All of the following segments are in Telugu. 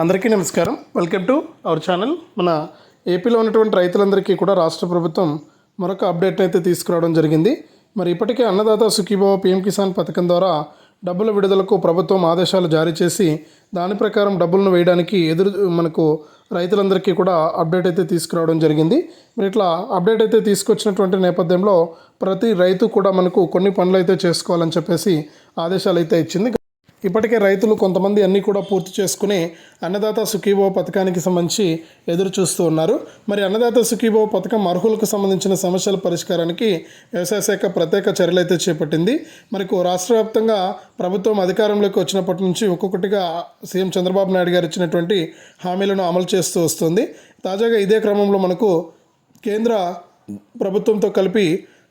అందరికీ నమస్కారం. వెల్కమ్ టు అవర్ ఛానల్ మన ఏపీలో ఉన్నటువంటి రైతులందరికీ కూడా రాష్ట్ర ప్రభుత్వం మరొక అప్డేట్ అయితే తీసుకురావడం జరిగింది. మరి ఇప్పటికే అన్నదాత సుఖీభావ పీఎం కిసాన్ పథకం ద్వారా డబ్బుల విడుదలకు ప్రభుత్వం ఆదేశాలు జారీ చేసి దాని ప్రకారం డబ్బులను వేయడానికి ఎదురు మనకు రైతులందరికీ కూడా అప్డేట్ అయితే తీసుకురావడం జరిగింది. మరి ఇట్లా అప్డేట్ అయితే తీసుకొచ్చినటువంటి నేపథ్యంలో ప్రతి రైతు కూడా మనకు కొన్ని పనులు అయితే చేసుకోవాలని చెప్పేసి ఆదేశాలు అయితే ఇచ్చింది. ఇప్పటికే రైతులు కొంతమంది అన్నీ కూడా పూర్తి చేసుకుని అన్నదాత సుఖీభవ పథకానికి సంబంధించి ఎదురు చూస్తూ ఉన్నారు. మరి అన్నదాత సుఖీభవ పథకం అర్హులకు సంబంధించిన సమస్యల పరిష్కారానికి వ్యవసాయ శాఖ ప్రత్యేక చర్యలు అయితే చేపట్టింది. మరి రాష్ట్ర వ్యాప్తంగా ప్రభుత్వం అధికారంలోకి వచ్చినప్పటి నుంచి ఒక్కొక్కటిగా సీఎం చంద్రబాబు నాయుడు గారు ఇచ్చినటువంటి హామీలను అమలు చేస్తూ వస్తుంది. తాజాగా ఇదే క్రమంలో మనకు కేంద్ర ప్రభుత్వంతో కలిపి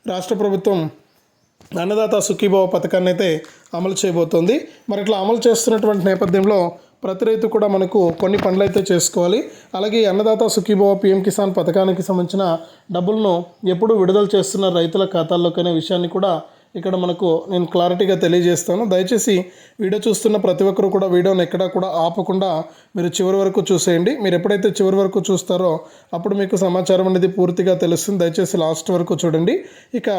రాష్ట్ర ప్రభుత్వం అన్నదాత సుఖీభావ పథకాన్ని అయితే అమలు చేయబోతోంది. మరి ఇట్లా అమలు చేస్తున్నటువంటి నేపథ్యంలో ప్రతి రైతు కూడా మనకు కొన్ని పనులు అయితే చేసుకోవాలి. అలాగే అన్నదాత సుఖీభవ పిఎం కిసాన్ పథకానికి సంబంధించిన డబ్బులను ఎప్పుడు విడుదల చేస్తున్న రైతుల ఖాతాల్లోకి అనే విషయాన్ని కూడా ఇక్కడ మనకు నేను క్లారిటీగా తెలియజేస్తాను. దయచేసి వీడియో చూస్తున్న ప్రతి ఒక్కరు కూడా వీడియోని ఎక్కడా కూడా ఆపకుండా మీరు చివరి వరకు చూసేయండి. మీరు ఎప్పుడైతే చివరి వరకు చూస్తారో అప్పుడు మీకు సమాచారం అనేది పూర్తిగా తెలుస్తుంది. దయచేసి లాస్ట్ వరకు చూడండి. ఇక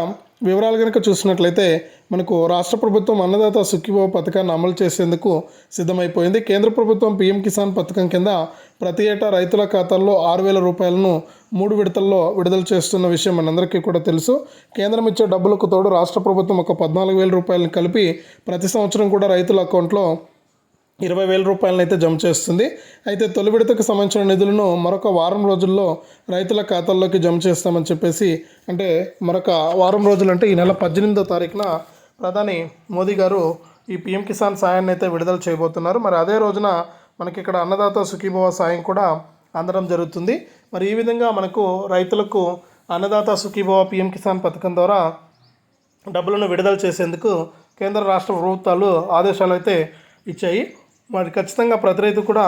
వివరాలు కనుక చూసినట్లయితే మనకు రాష్ట్ర ప్రభుత్వం అన్నదాత సుఖీభావ పథకాన్ని అమలు చేసేందుకు సిద్ధమైపోయింది. కేంద్ర ప్రభుత్వం పీఎం కిసాన్ పథకం కింద ప్రతి ఏటా రైతుల ఖాతాల్లో ఆరు వేల రూపాయలను మూడు విడతల్లో విడుదల చేస్తున్న విషయం మనందరికీ కూడా తెలుసు. కేంద్రం ఇచ్చే డబ్బులకు తోడు రాష్ట్ర ప్రభుత్వం ఒక పద్నాలుగు వేల రూపాయలను కలిపి ప్రతి సంవత్సరం కూడా రైతుల అకౌంట్లో ఇరవై వేల రూపాయలను అయితే జమ చేస్తుంది. అయితే తొలి విడతకు సంబంధించిన నిధులను మరొక వారం రోజుల్లో రైతుల ఖాతాల్లోకి జమ చేస్తామని చెప్పేసి అంటే మరొక వారం రోజులు అంటే ఈ నెల పద్దెనిమిదో తారీఖున ప్రధాని మోదీ గారు ఈ పిఎం కిసాన్ సాయాన్ని అయితే విడుదల చేయబోతున్నారు. మరి అదే రోజున మనకి ఇక్కడ అన్నదాత సుఖీభవ సాయం కూడా అందడం జరుగుతుంది. మరి ఈ విధంగా మనకు రైతులకు అన్నదాత సుఖీభవ పిఎం కిసాన్ పథకం ద్వారా డబ్బులను విడుదల చేసేందుకు కేంద్ర రాష్ట్ర ప్రభుత్వాలు ఆదేశాలు అయితే ఇచ్చాయి. మరి ఖచ్చితంగా ప్రతి రైతు కూడా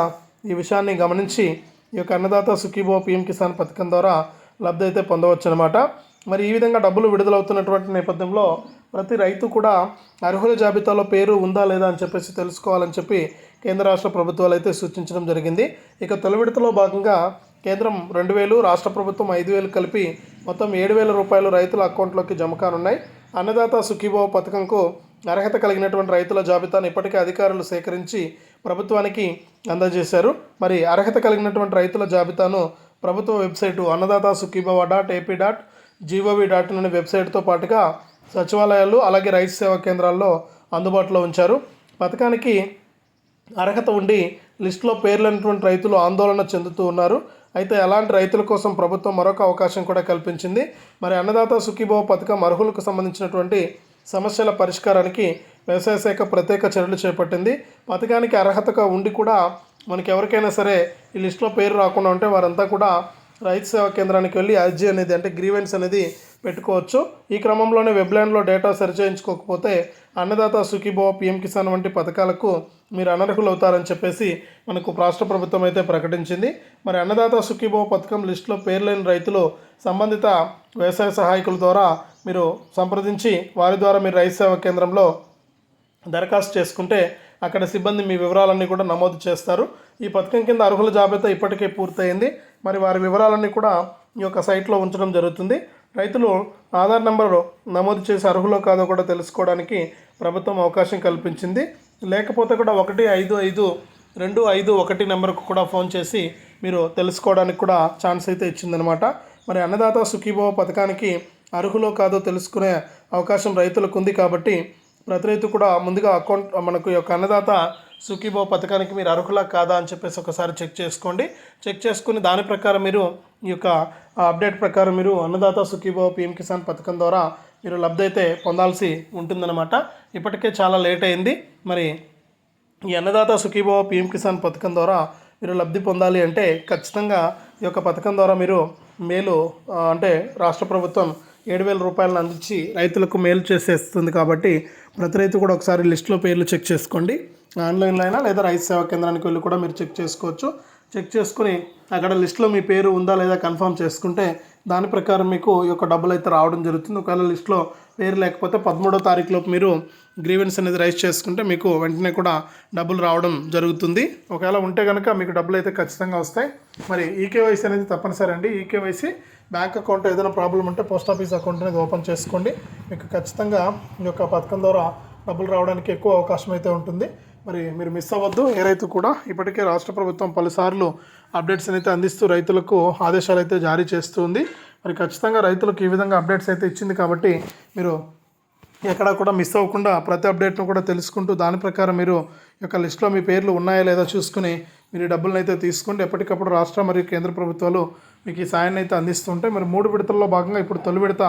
ఈ విషయాన్ని గమనించి ఈ యొక్క అన్నదాత సుఖీభో పిఎం కిసాన్ పథకం ద్వారా లబ్ధి అయితే పొందవచ్చు అనమాట మరి ఈ విధంగా డబ్బులు విడుదలవుతున్నటువంటి నేపథ్యంలో ప్రతి రైతు కూడా అర్హుల జాబితాలో పేరు ఉందా లేదా అని చెప్పేసి తెలుసుకోవాలని చెప్పి కేంద్ర రాష్ట్ర ప్రభుత్వాలు అయితే సూచించడం జరిగింది. ఇక తొలి విడతలో భాగంగా కేంద్రం రెండు వేలు రాష్ట్ర ప్రభుత్వం ఐదు వేలు కలిపి మొత్తం ఏడు వేల రూపాయలు రైతుల అకౌంట్లోకి జమ కానున్నాయి. అన్నదాత సుఖీభావ పథకంకు అర్హత కలిగినటువంటి రైతుల జాబితాను ఇప్పటికే అధికారులు సేకరించి ప్రభుత్వానికి అందజేశారు. మరి అర్హత కలిగినటువంటి రైతుల జాబితాను ప్రభుత్వ website Annadata Sukhibhava dot AP dot gov dot అనే వెబ్సైట్తో పాటుగా సచివాలయాలు అలాగే రైతు సేవా కేంద్రాల్లో అందుబాటులో ఉంచారు. పథకానికి అర్హత ఉండి లిస్టులో పేర్లైనటువంటి రైతులు ఆందోళన చెందుతూ ఉన్నారు. అయితే అలాంటి రైతుల కోసం ప్రభుత్వం మరొక అవకాశం కూడా కల్పించింది. మరి అన్నదాత సుఖీభవ పథకం అర్హులకు సంబంధించినటువంటి సమస్యల పరిష్కారానికి వ్యవసాయ శాఖ ప్రత్యేక చర్యలు చేపట్టింది. పథకానికి అర్హతగా ఉండి కూడా మనకి ఎవరికైనా సరే ఈ లిస్టులో పేరు రాకుండా ఉంటే వారంతా కూడా రైతు సేవా కేంద్రానికి వెళ్ళి అర్జీ అనేది అంటే గ్రీవెన్స్ అనేది పెట్టుకోవచ్చు. ఈ క్రమంలోనే వెబ్లైన్లో డేటా సరిచేయించుకోకపోతే అన్నదాత సుఖీభవ పిఎం కిసాన్ వంటి పథకాలకు మీరు అనర్హులు అవుతారని చెప్పేసి మనకు రాష్ట్ర ప్రభుత్వం అయితే ప్రకటించింది. మరి అన్నదాత సుఖీభవ పథకం లిస్టులో పేర్లేని రైతులు సంబంధిత వ్యవసాయ సహాయకుల ద్వారా మీరు సంప్రదించి వారి ద్వారా మీరు రైతు సేవా కేంద్రంలో దరఖాస్తు చేసుకుంటే అక్కడ సిబ్బంది మీ వివరాలన్నీ కూడా నమోదు చేస్తారు. ఈ పథకం కింద అర్హుల జాబితా ఇప్పటికే పూర్తయింది. మరి వారి వివరాలన్నీ కూడా ఈ యొక్క సైట్లో ఉంచడం జరుగుతుంది. రైతులు ఆధార్ నెంబర్ నమోదు చేసి అర్హులో కాదో కూడా తెలుసుకోవడానికి ప్రభుత్వం అవకాశం కల్పించింది. లేకపోతే కూడా ఒకటి ఐదు ఐదు రెండు ఐదు ఒకటి నెంబర్కు కూడా ఫోన్ చేసి మీరు తెలుసుకోవడానికి కూడా ఛాన్స్ అయితే ఇచ్చిందనమాట. మరి అన్నదాత సుఖీభవ పథకానికి అర్హులో కాదో తెలుసుకునే అవకాశం రైతులకు ఉంది కాబట్టి ప్రతి రైతు కూడా ముందుగా అకౌంట్ మనకు యొక్క అన్నదాత సుఖీభావ పథకానికి మీరు అర్హులా కాదా అని చెప్పేసి ఒకసారి చెక్ చేసుకోండి. చెక్ చేసుకుని దాని ప్రకారం మీరు ఈ యొక్క అప్డేట్ ప్రకారం మీరు అన్నదాత సుఖీభావ పిఎం కిసాన్ పథకం ద్వారా మీరు లబ్ధి అయితే పొందాల్సి ఉంటుందన్నమాట. ఇప్పటికే చాలా లేట్ అయింది. మరి ఈ అన్నదాత సుఖీభావ పిఎం కిసాన్ పథకం ద్వారా మీరు లబ్ధి పొందాలి అంటే ఖచ్చితంగా ఈ యొక్క పథకం ద్వారా మీరు మేలు అంటే రాష్ట్ర ప్రభుత్వం ఏడు వేల రూపాయలను అందించి రైతులకు మేలు చేసేస్తుంది కాబట్టి ప్రతి రైతు కూడా ఒకసారి లిస్టులో పేర్లు చెక్ చేసుకోండి. ఆన్లైన్లో అయినా లేదా రైతు సేవా కేంద్రానికి వెళ్ళి కూడా మీరు చెక్ చేసుకోవచ్చు. చెక్ చేసుకుని అక్కడ లిస్టులో మీ పేరు ఉందా లేదా కన్ఫర్మ్ చేసుకుంటే దాని ప్రకారం మీకు ఈ యొక్క డబ్బులు అయితే రావడం జరుగుతుంది. ఒకవేళ లిస్టులో పేరు లేకపోతే పదమూడో తారీఖు లోపు మీరు గ్రీవెన్స్ అనేది రైజ్ చేసుకుంటే మీకు వెంటనే కూడా డబ్బులు రావడం జరుగుతుంది. ఒకవేళ ఉంటే కనుక మీకు డబ్బులు అయితే ఖచ్చితంగా వస్తాయి. మరి ఈకేవైసీ అనేది తప్పనిసరి అండి. ఈకేవైసీ బ్యాంక్ అకౌంట్ ఏదైనా ప్రాబ్లం ఉంటే పోస్ట్ ఆఫీస్ అకౌంట్ అనేది ఓపెన్ చేసుకోండి. మీకు ఖచ్చితంగా ఈ యొక్క పథకం ద్వారా డబ్బులు రావడానికి ఎక్కువ అవకాశం అయితే ఉంటుంది. మరి మీరు మిస్ అవ్వద్దు. ఏ రైతు కూడా ఇప్పటికే రాష్ట్ర ప్రభుత్వం పలుసార్లు అప్డేట్స్ అయితే అందిస్తూ రైతులకు ఆదేశాలు అయితే జారీ చేస్తుంది. మరి ఖచ్చితంగా రైతులకు ఈ విధంగా అప్డేట్స్ అయితే ఇచ్చింది కాబట్టి మీరు ఎక్కడా కూడా మిస్ అవ్వకుండా ప్రతి అప్డేట్ను కూడా తెలుసుకుంటూ దాని ప్రకారం మీరు యొక్క లిస్ట్లో మీ పేర్లు ఉన్నాయా లేదా చూసుకుని మీరు డబ్బులను అయితే తీసుకోండి ఎప్పటికప్పుడు రాష్ట్ర మరియు కేంద్ర ప్రభుత్వాలు మీకు ఈ సాయాన్ని అయితే అందిస్తుంటే మరి మూడు విడతల్లో భాగంగా ఇప్పుడు తొలి విడత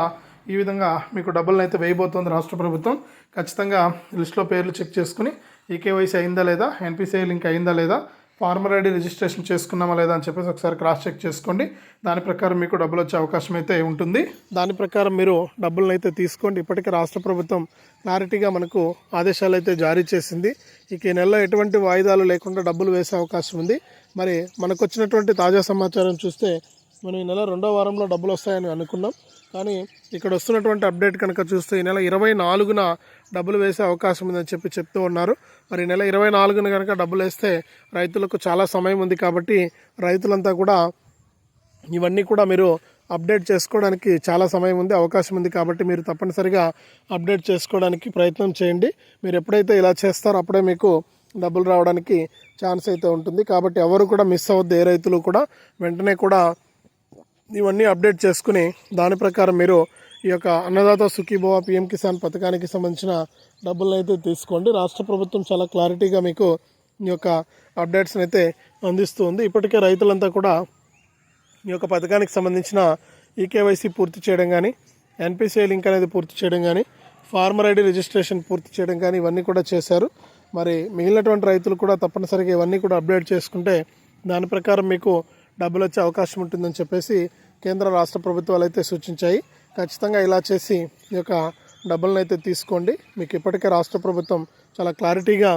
ఈ విధంగా మీకు డబ్బులను అయితే వేయబోతోంది రాష్ట్ర ప్రభుత్వం. ఖచ్చితంగా లిస్ట్లో పేర్లు చెక్ చేసుకుని ఈకేవైసీ అయిందా లేదా? ఎన్పిసిఐ లింక్ అయిందా లేదా? ఫార్మర్ ఐడి రిజిస్ట్రేషన్ చేసుకున్నామా లేదా అని చెప్పేసి ఒకసారి క్రాస్ చెక్ చేసుకోండి. దాని ప్రకారం మీకు డబ్బులు వచ్చే అవకాశం అయితే ఉంటుంది. దాని ప్రకారం మీరు డబ్బులను అయితే తీసుకోండి. ఇప్పటికే రాష్ట్ర ప్రభుత్వం క్లారిటీగా మనకు ఆదేశాలు అయితే జారీ చేసింది. ఇక ఈ నెలలో ఎటువంటి వాయిదాలు లేకుండా డబ్బులు వేసే అవకాశం ఉంది. మరి మనకు వచ్చినటువంటి తాజా సమాచారం చూస్తే మనం ఈ నెల రెండో వారంలో డబ్బులు వస్తాయని అనుకున్నాం. కానీ ఇక్కడ వస్తున్నటువంటి అప్డేట్ కనుక చూస్తే ఈ నెల ఇరవై నాలుగున డబ్బులు వేసే అవకాశం ఉందని చెప్పి చెప్తూ ఉన్నారు. మరి ఈ నెల ఇరవై నాలుగున కనుక డబ్బులు వేస్తే రైతులకు చాలా సమయం ఉంది కాబట్టి రైతులంతా కూడా ఇవన్నీ కూడా మీరు అప్డేట్ చేసుకోవడానికి చాలా సమయం ఉంది అవకాశం ఉంది కాబట్టి మీరు తప్పనిసరిగా అప్డేట్ చేసుకోవడానికి ప్రయత్నం చేయండి. మీరు ఎప్పుడైతే ఇలా చేస్తారో అప్పుడే మీకు డబ్బులు రావడానికి ఛాన్స్ అయితే ఉంటుంది. కాబట్టి ఎవరు కూడా మిస్ అవ్వద్దు ఏ రైతులు కూడా వెంటనే కూడా ఇవన్నీ అప్డేట్ చేసుకుని దాని ప్రకారం మీరు ఈ యొక్క అన్నదాత సుఖీభవ పిఎం కిసాన్ పథకానికి సంబంధించిన డబ్బులను అయితే తీసుకోండి. రాష్ట్ర ప్రభుత్వం చాలా క్లారిటీగా మీకు ఈ యొక్క అప్డేట్స్ని అయితే అందిస్తూ ఉంది. ఇప్పటికే రైతులంతా కూడా ఈ యొక్క పథకానికి సంబంధించిన ఈకేవైసీ పూర్తి చేయడం కానీ ఎన్పిసిఐ లింక్ అనేది పూర్తి చేయడం కానీ ఫార్మర్ ఐడి రిజిస్ట్రేషన్ పూర్తి చేయడం కానీ ఇవన్నీ కూడా చేశారు. మరి మిగిలినటువంటి రైతులు కూడా తప్పనిసరిగా ఇవన్నీ కూడా అప్డేట్ చేసుకుంటే దాని ప్రకారం మీకు డబ్బులు వచ్చే అవకాశం ఉంటుందని చెప్పేసి కేంద్ర రాష్ట్ర ప్రభుత్వాలు అయితే సూచించాయి. ఖచ్చితంగా ఇలా చేసి ఈ యొక్క డబ్బులను అయితే తీసుకోండి. మీకు ఇప్పటికే రాష్ట్ర ప్రభుత్వం చాలా క్లారిటీగా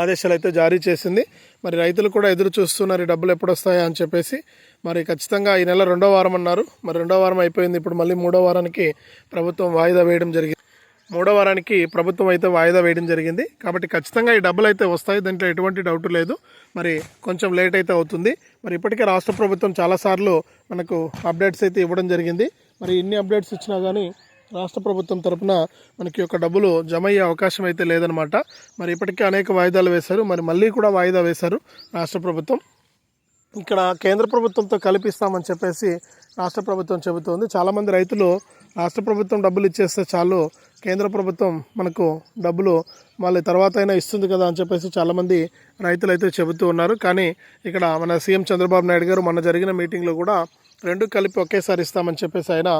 ఆదేశాలు అయితే జారీ చేసింది. మరి రైతులు కూడా ఎదురు చూస్తున్నారు ఈ డబ్బులు ఎప్పుడు వస్తాయా అని చెప్పేసి. మరి ఖచ్చితంగా ఈ నెల రెండో వారం అన్నారు. మరి రెండో వారం అయిపోయింది. ఇప్పుడు మళ్ళీ మూడో వారానికి ప్రభుత్వం వాయిదా వేయడం జరిగింది మూడో వారానికి ప్రభుత్వం అయితే వాయిదా వేయడం జరిగింది. కాబట్టి ఖచ్చితంగా ఈ డబ్బులు అయితే వస్తాయి. దీంట్లో ఎటువంటి డౌట్ లేదు. మరి కొంచెం లేట్ అయితే అవుతుంది. మరి ఇప్పటికే రాష్ట్ర ప్రభుత్వం చాలాసార్లు మనకు అప్డేట్స్ అయితే ఇవ్వడం జరిగింది. మరి ఇన్ని అప్డేట్స్ ఇచ్చినా కానీ రాష్ట్ర ప్రభుత్వం తరపున మనకి యొక్క డబ్బులు జమ అయ్యే అవకాశం అయితే లేదనమాట మరి ఇప్పటికే అనేక వాయిదాలు వేశారు. మరి మళ్ళీ కూడా వాయిదా వేశారు రాష్ట్ర ప్రభుత్వం. ఇక్కడ కేంద్ర ప్రభుత్వంతో కల్పిస్తామని చెప్పేసి రాష్ట్ర ప్రభుత్వం చెబుతోంది. చాలామంది రైతులు రాష్ట్ర ప్రభుత్వం డబ్బులు ఇచ్చేస్తే చాలు కేంద్ర ప్రభుత్వం మనకు డబ్బులు మళ్ళీ తర్వాత అయినా ఇస్తుంది కదా అని చెప్పేసి చాలామంది రైతులు అయితే చెబుతూ ఉన్నారు. కానీ ఇక్కడ మన సీఎం చంద్రబాబు నాయుడు గారు మొన్న జరిగిన మీటింగ్లో కూడా రెండు కలిపి ఒకేసారి ఇస్తామని చెప్పేసి ఆయన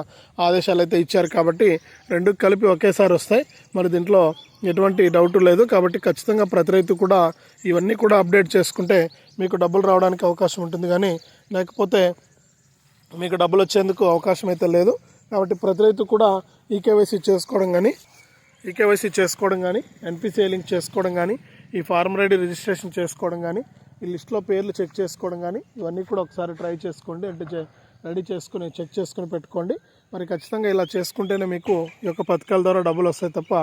ఆదేశాలు అయితే ఇచ్చారు. కాబట్టి రెండు కలిపి ఒకేసారి వస్తాయి. మరి దీంట్లో ఎటువంటి డౌట్ లేదు. కాబట్టి ఖచ్చితంగా ప్రతి రైతు కూడా ఇవన్నీ కూడా అప్డేట్ చేసుకుంటే మీకు డబ్బులు రావడానికి అవకాశం ఉంటుంది. కానీ లేకపోతే మీకు డబ్బులు వచ్చేందుకు అవకాశం అయితే లేదు. కాబట్టి ప్రతి రైతు కూడా ఈకేవైసీ చేసుకోవడం కానీ ఈకేవైసీ చేసుకోవడం కానీ ఎన్పిసిఐ లింక్ చేసుకోవడం కానీ ఈ ఫార్మర్ ఐడి రిజిస్ట్రేషన్ చేసుకోవడం కానీ ఈ లిస్ట్లో పేర్లు చెక్ చేసుకోవడం కానీ ఇవన్నీ కూడా ఒకసారి ట్రై చేసుకోండి. అంటే చే- రెడీ చేసుకుని చెక్ చేసుకుని పెట్టుకోండి. మరి ఖచ్చితంగా ఇలా చేసుకుంటేనే మీకు ఈ యొక్క పథకాల ద్వారా డబ్బులు వస్తాయి తప్ప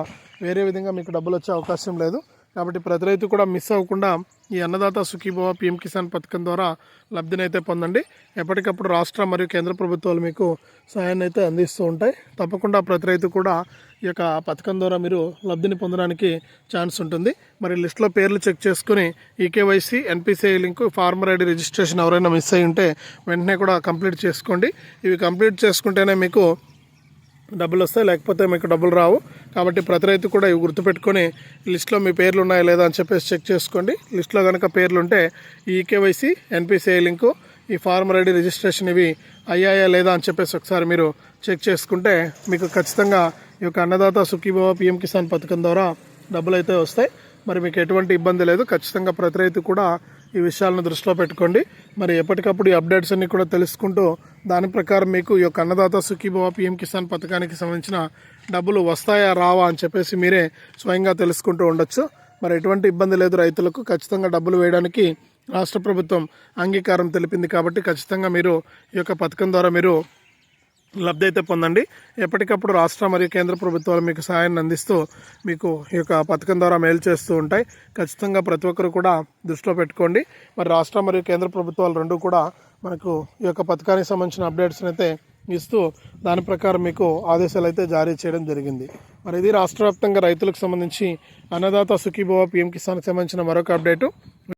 వేరే విధంగా మీకు డబ్బులు వచ్చే అవకాశం లేదు. కాబట్టి ప్రతి రైతు కూడా మిస్ అవ్వకుండా ఈ అన్నదాత సుఖీభవ పిఎం కిసాన్ పథకం ద్వారా లబ్ధినైతే పొందండి. ఎప్పటికప్పుడు రాష్ట్ర మరియు కేంద్ర ప్రభుత్వాలు మీకు సహాయాన్ని అయితే అందిస్తూ ఉంటాయి. తప్పకుండా ప్రతి రైతు కూడా ఈ యొక్క పథకం ద్వారా మీరు లబ్ధిని పొందడానికి ఛాన్స్ ఉంటుంది. మరి లిస్ట్లో పేర్లు చెక్ చేసుకుని eKYC NPCI link farmer ID registration ఎవరైనా మిస్ అయి ఉంటే వెంటనే కూడా కంప్లీట్ చేసుకోండి. ఇవి కంప్లీట్ చేసుకుంటేనే మీకు డబ్బులు వస్తాయి లేకపోతే మీకు డబ్బులు రావు. కాబట్టి ప్రతి రైతు కూడా ఇవి గుర్తుపెట్టుకొని లిస్ట్లో మీ పేర్లు ఉన్నాయా లేదా అని చెప్పేసి చెక్ చేసుకోండి. లిస్ట్లో కనుక పేర్లు ఉంటే ఈ కేవైసీ ఎన్పిసిఐ లింకు ఈ ఫార్మర్ ఐడి రిజిస్ట్రేషన్ ఇవి అయ్యాయా లేదా అని చెప్పేసి ఒకసారి మీరు చెక్ చేసుకుంటే మీకు ఖచ్చితంగా ఈ యొక్క అన్నదాత సుఖీభవ పిఎం కిసాన్ పథకం ద్వారా డబ్బులు అయితే వస్తాయి. మరి మీకు ఎటువంటి ఇబ్బంది లేదు. ఖచ్చితంగా ప్రతి రైతు కూడా ఈ విషయాలను దృష్టిలో పెట్టుకోండి. మరి ఎప్పటికప్పుడు ఈ అప్డేట్స్ అన్ని కూడా తెలుసుకుంటూ దాని ప్రకారం మీకు ఈ యొక్క అన్నదాత సుఖీభవ పిఎం కిసాన్ పథకానికి సంబంధించిన డబ్బులు వస్తాయా రావా అని చెప్పేసి మీరే స్వయంగా తెలుసుకుంటూ ఉండొచ్చు. మరి ఎటువంటి ఇబ్బంది లేదు రైతులకు. ఖచ్చితంగా డబ్బులు వేయడానికి రాష్ట్ర ప్రభుత్వం అంగీకారం తెలిపింది కాబట్టి ఖచ్చితంగా మీరు ఈ యొక్క పథకం ద్వారా మీరు లబ్ధి అయితే పొందండి. ఎప్పటికప్పుడు రాష్ట్ర మరియు కేంద్ర ప్రభుత్వాలు మీకు సహాయాన్ని అందిస్తూ మీకు ఈ యొక్క పథకం ద్వారా మేలు చేస్తూ ఉంటాయి. ఖచ్చితంగా ప్రతి ఒక్కరు కూడా దృష్టిలో పెట్టుకోండి. మరి రాష్ట్ర మరియు కేంద్ర ప్రభుత్వాలు రెండు కూడా మనకు ఈ యొక్క పథకానికి సంబంధించిన అప్డేట్స్ని అయితే ఇస్తూ దాని ప్రకారం మీకు ఆదేశాలు అయితే జారీ చేయడం జరిగింది. మరి ఇది రాష్ట్ర వ్యాప్తంగా రైతులకు సంబంధించి అన్నదాత సుఖీభవ పిఎం కిసాన్కి సంబంధించిన మరొక అప్డేటు.